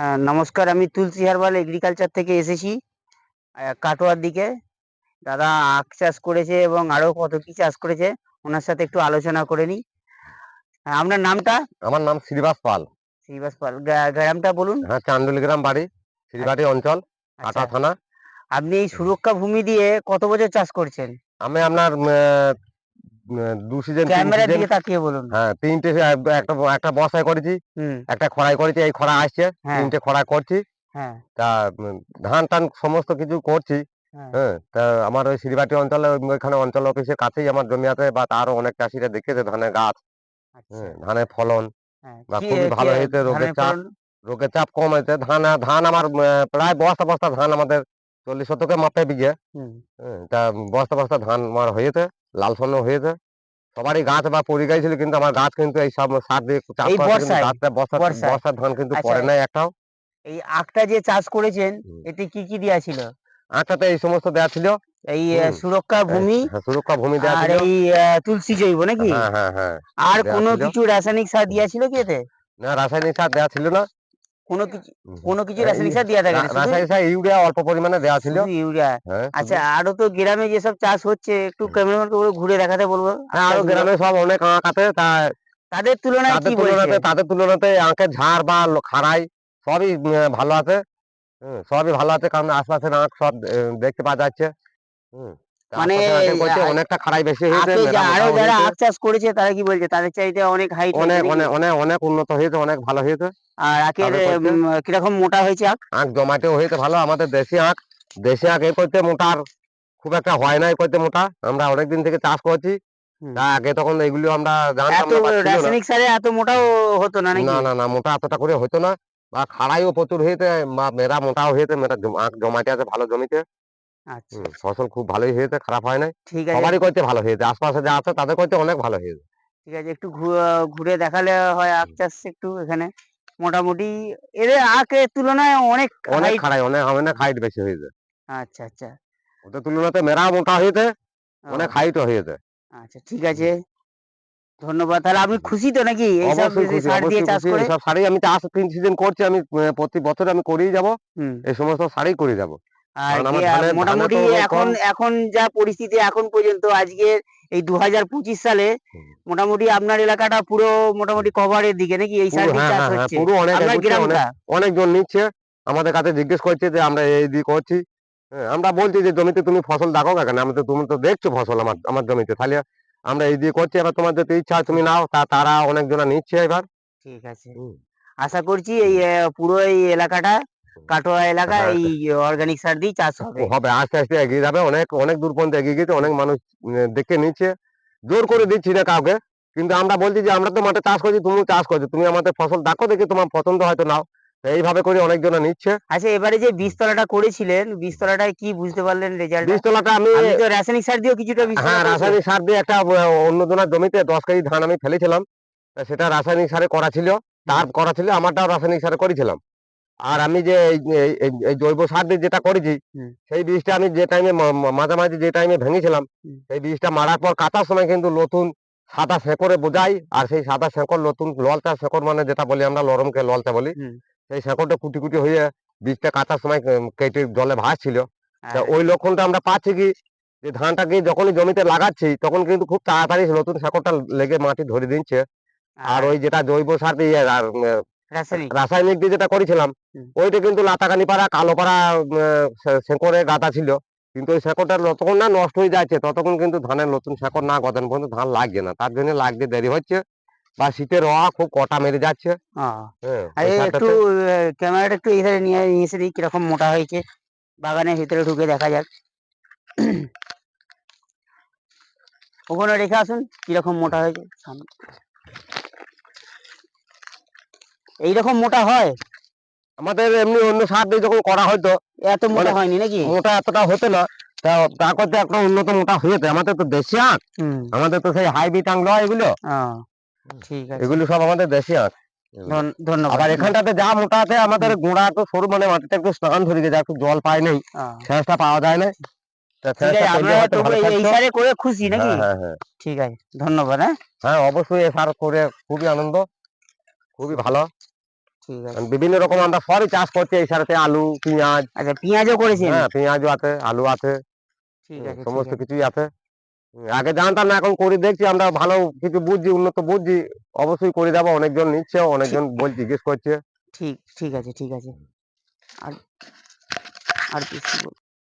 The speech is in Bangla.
হ্যাঁ, নমস্কার আমি তুলসী হারবাল এগ্রিকালচার থেকে এসেছি কাটোয়ার দিকে। দাদা আখ চাষ করেছে এবং আরও কত কি চাষ করেছে ওনার সাথে একটু আলোচনা করে নিই। হ্যাঁ, আপনার নামটা? আমার নাম শ্রীবাস পাল। শ্রীবাস পাল গ্রা- গ্রামটা বলুন। হ্যাঁ চান্দুলি গ্রাম বাড়ি শ্রীবাড়ি অঞ্চল কাটা আচ্ছা থানা। আপনি এই সুরক্ষা ভূমি দিয়ে কত বছর চাষ করছেন? আমি আপনার দু সিজন ক্যামেরার দিকে তাকিয়ে বলুন। হ্যাঁ তিনটে একটা একটা বর্ষায় করেছি একটা খরাই করেছি এই খরা আসছে হ্যাঁ। তিনটে খরা করছি। হ্যাঁ। তা ধান টান সমস্ত কিছু করছি হ্যাঁ। হ্যাঁ তা আমার ওই শ্রীবাটি অঞ্চলে ওইখানে অঞ্চল অফিসের কাছেই আমার জমি আছে বা তারও অনেক চাষিরা দেখেছে ধানের গাছ আচ্ছা। ধানের ফলন বা খুবই ভালো হয়েছে, রোগের চাপ রোগের চাপ কম হয়েছে ধান ধান আমার প্রায় বস্তা বস্তা ধান আমাদের চল্লিশ শতকে মাপে বিঘে তা বস্তা বস্তা ধান আমার হয়েছে লাল স্বর্ণ হয়েছে। সবারই গাছ বা পরি গাইছিল কিন্তু আমার গাছ কিন্তু এই সব সার দিয়ে চাষ? গাছটা বর্ষা বর্ষার ধান কিন্তু আচ্ছা। পরে নাই একটাও। এই আখটা যে চাষ করেছেন এতে কি কি দেওয়া ছিল? আটটাতে এই সমস্ত দেওয়া ছিল। এই সুরক্ষা ভূমি হ্যাঁ, সুরক্ষা ভূমি দেওয়া আর এই তুলসী জৈব নাকি? হ্যাঁ হ্যাঁ হ্যাঁ আর কোনো কিছু রাসায়নিক সার দিয়া ছিল কি এতে? না রাসায়নিক সার দেওয়া ছিল না। কোনো কিছু কোনো কিছু রাসায়নিক সার দিয়া থাকে না, রাসায়নিক সার ইউরিয়া অল্প পরিমাণে দেওয়া ছিল। ইউরিয়া। হ্যাঁ আচ্ছা আরও তো গ্রামে যেসব চাষ হচ্ছে একটু ক্যামেরাম্যানকে বলে ঘুরে দেখাতে বলব। হ্যাঁ আরও গ্রামে সব অনেক আঁক আছে তা তাদের তুলনায় কি তুলনাতে তাদের তুলনাতে আঁকের ঝাড় বা খাড়াই সবই ভালো আছে। সবই ভালো আছে কারণ আশপাশের আঁক সব দেখতে পাওয়া যাচ্ছে। হুম, মানে অনেকটা খাড়াই বেশি হয়েছে আরও যারা আখ চাষ করেছে তারা কি বলছে? তাদের চাইতে অনেক হাইট অনেক অনেক অনেক উন্নত হয়েছে অনেক ভালো হয়েছে। আর আখের কীরকম মোটা হয়েছে আখ? আঁক জমাটেও হয়েছে ভালো আমাদের দেশি আঁক দেশি আঁক এ করতে মোটার খুব একটা হয় না এ করতে মোটা। আমরা অনেকদিন থেকে চাষ করছি। আগে তখন এগুলো আমরা জানতাম রাসায়নিক সারে এত মোটাও হতো না নাকি? না না না মোটা এতটা করে হতো না। বা খাড়াইও প্রচুর হয়েছে বা মেরা মোটাও হয়েছে মেরা আঁক জমাতে আছে ভালো জমিতে। আচ্ছা। ফসল খুব ভালোই হয়েছে খারাপ হয় নাই। ঠিক আছে। সবারই করতে ভালো হয়েছে আশপাশে যা আছে তাদের করতে অনেক ভালো হয়েছে। ঠিক আছে একটু ঘুরে দেখালে হয় আখ চাষ একটু এখানে। মোটামুটি এদের আখের তুলনায় অনেক অনেক খাড়াই অনেক অনেক হাইট বেশি হয়েছে আচ্ছা আচ্ছা। ওদের তুলনাতে মেরা মোটা হয়েছে অনেক হাইটও হয়েছে আচ্ছা ঠিক আছে। ধন্যবাদ। তাহলে আপনি খুশি তো নাকি? যে খুশি সার দিয়ে চাষ করে? সব শাড়ি আমি চাষ তিন সিজন করছি আমি প্রতি বছর আমি করেই যাব। হুম। এই সমস্ত শাড়ি করে যাব। আর মোটামুটি এখন এখন যা পরিস্থিতি এখন পর্যন্ত আজকের এই দু হাজার পঁচিশ সালে মোটামুটি আপনার এলাকাটা পুরো মোটামুটি কভারের দিকে নাকি এই দিয়ে হ্যাঁ চাষ হ্যাঁ হ্যাঁ হচ্ছে? আপনার গ্রামটা? অনেকজন নিচ্ছে। আমাদের কাছে জিজ্ঞেস করছে যে আমরা এই দিক করছি। আমরা বলছি যে জমিতে তুমি ফসল দেখো কেন? আমি তো তুমি তো দেখছ ফসল আমার আমার জমিতে। তাহলে আমরা এই দিয়ে করছি এবার তোমার যদি ইচ্ছা তুমি নাও তা তারা অনেকজনা নিচ্ছে এবার। ঠিক আছে। আশা করছি এই পুরো এই এলাকাটা কাটোয়া এলাকা। এই অর্গানিক সার দিয়ে চাষ হবে। হবে আস্তে আস্তে এগিয়ে যাবে অনেক অনেক দূর পর্যন্ত এগিয়ে গেছে অনেক মানুষ দেখে নিচ্ছে। জোর করে দিচ্ছি না কাউকে কিন্তু আমরা বলছি যে আমরা তো মাঠে চাষ করছি তুমিও চাষ করছ তুমি আমাদের ফসল দেখো দেখে তোমার পছন্দ হয়তো নাও। এইভাবে করে অনেকজনা নিচ্ছে। আচ্ছা এবারে যে বীজতলাটা করেছিলেন বীজতলাটায় কি বুঝতে পারলেন রেজাল্ট বীজতলাটা আমি তো রাসায়নিক সার দিয়েও কিছুটা হ্যাঁ রাসায়নিক সার দিয়ে একটা আহ, অন্য জনের জমিতে দশ কেজি ধান আমি ফেলেছিলাম। সেটা রাসায়নিক সারে করা ছিল তার করা ছিল আমারটাও রাসায়নিক সারে করেছিলাম। আর আমি যে জৈব সার দিয়ে যেটা করেছি সেই বীজটা আমি যে টাইমে মাঝামাঝি যে টাইমে ভেঙেছিলাম সেই বীজটা মারার পর কাটার সময় কিন্তু নতুন সাদা শেকড়ে বোঝাই আর সেই সাদা শেকড় নতুন ললচা শেকড় মানে যেটা বলি আমরা লরমকে ললচা বলি সেই শেকড়টা কুটি কুটি হয়ে বীজটা কাটার সময় কেটে জলে ভাসছিল তা হ্যাঁ, ওই লক্ষণটা আমরা পাচ্ছি কি যে ধানটাকে যখনই জমিতে লাগাচ্ছি তখন কিন্তু খুব তাড়াতাড়ি নতুন শেকড়টা লেগে মাটি ধরে দিচ্ছে। আর ওই যেটা জৈব সার দিয়ে আর রাসায়নিক। দিয়ে যেটা করেছিলাম ওইটা কিন্তু লাতাকানি পাড়া কালো পাড়া শেকড়ে গাঁথা ছিল। কিন্তু ওই শেকড়টা যতক্ষণ না নষ্ট হয়ে যাচ্ছে ততক্ষণ কিন্তু ধানের নতুন শেকড় না গজানো পর্যন্ত ধান লাগছে না। তার জন্য লাগতে দেরি হচ্ছে বা শীতের রোয়া খুব কটা মেরে যাচ্ছে। হ্যাঁ, এই একটু ক্যামেরাটা একটু এখানে নিয়ে নিয়ে এসে দিই কীরকম মোটা হয়েছে। বাগানের ভিতরে ঢুকে দেখা যাক। ওখানে রেখে আসুন কীরকম মোটা হয়েছে। এইরকম মোটা হয়? আমাদের এমনি অন্য সার দিয়ে যখন করা হয়তো এত মোটা মানে- হয়নি নাকি? মোটা এতটা হতো না। তা তা করতে একটা উন্নত মোটা হয়েছে। আমাদের তো দেশি আখ। আমাদের তো সেই হাইব্রিড নয় এগুলো। ঠিক আছে। এগুলো সব আমাদের দেশি আখ। ধন্যবাদ। আবার এখানটাতে যা মোটা আছে আমাদের গোড়া তো সরু মানে মাটিতে একটু স্নান ধরে গেছে একটু জল পায় নাই। শেষটা পাওয়া যায় না করে খুশি নাকি? হ্যাঁ হ্যাঁ হ্যাঁ। ঠিক আছে ধন্যবাদ হ্যাঁ। হ্যাঁ অবশ্যই এ সার করে খুবই আনন্দ। খুবই ভালো। বিভিন্ন রকম আমরা সবই চাষ করছি এই সাথে আলু পেঁয়াজ। আচ্ছা পেঁয়াজও করেছি হ্যাঁ পেঁয়াজও আছে আলু আছে ঠিক আছে সমস্ত কিছুই আছে। আগে জানতাম না এখন করে দেখছি আমরা ভালো কিছু বুঝছি উন্নত বুঝছি অবশ্যই করে দেবো অনেকজন নিচ্ছে অনেকজন বল জিজ্ঞেস করছে। ঠিক ঠিক আছে ঠিক আছে। আর আর কিছু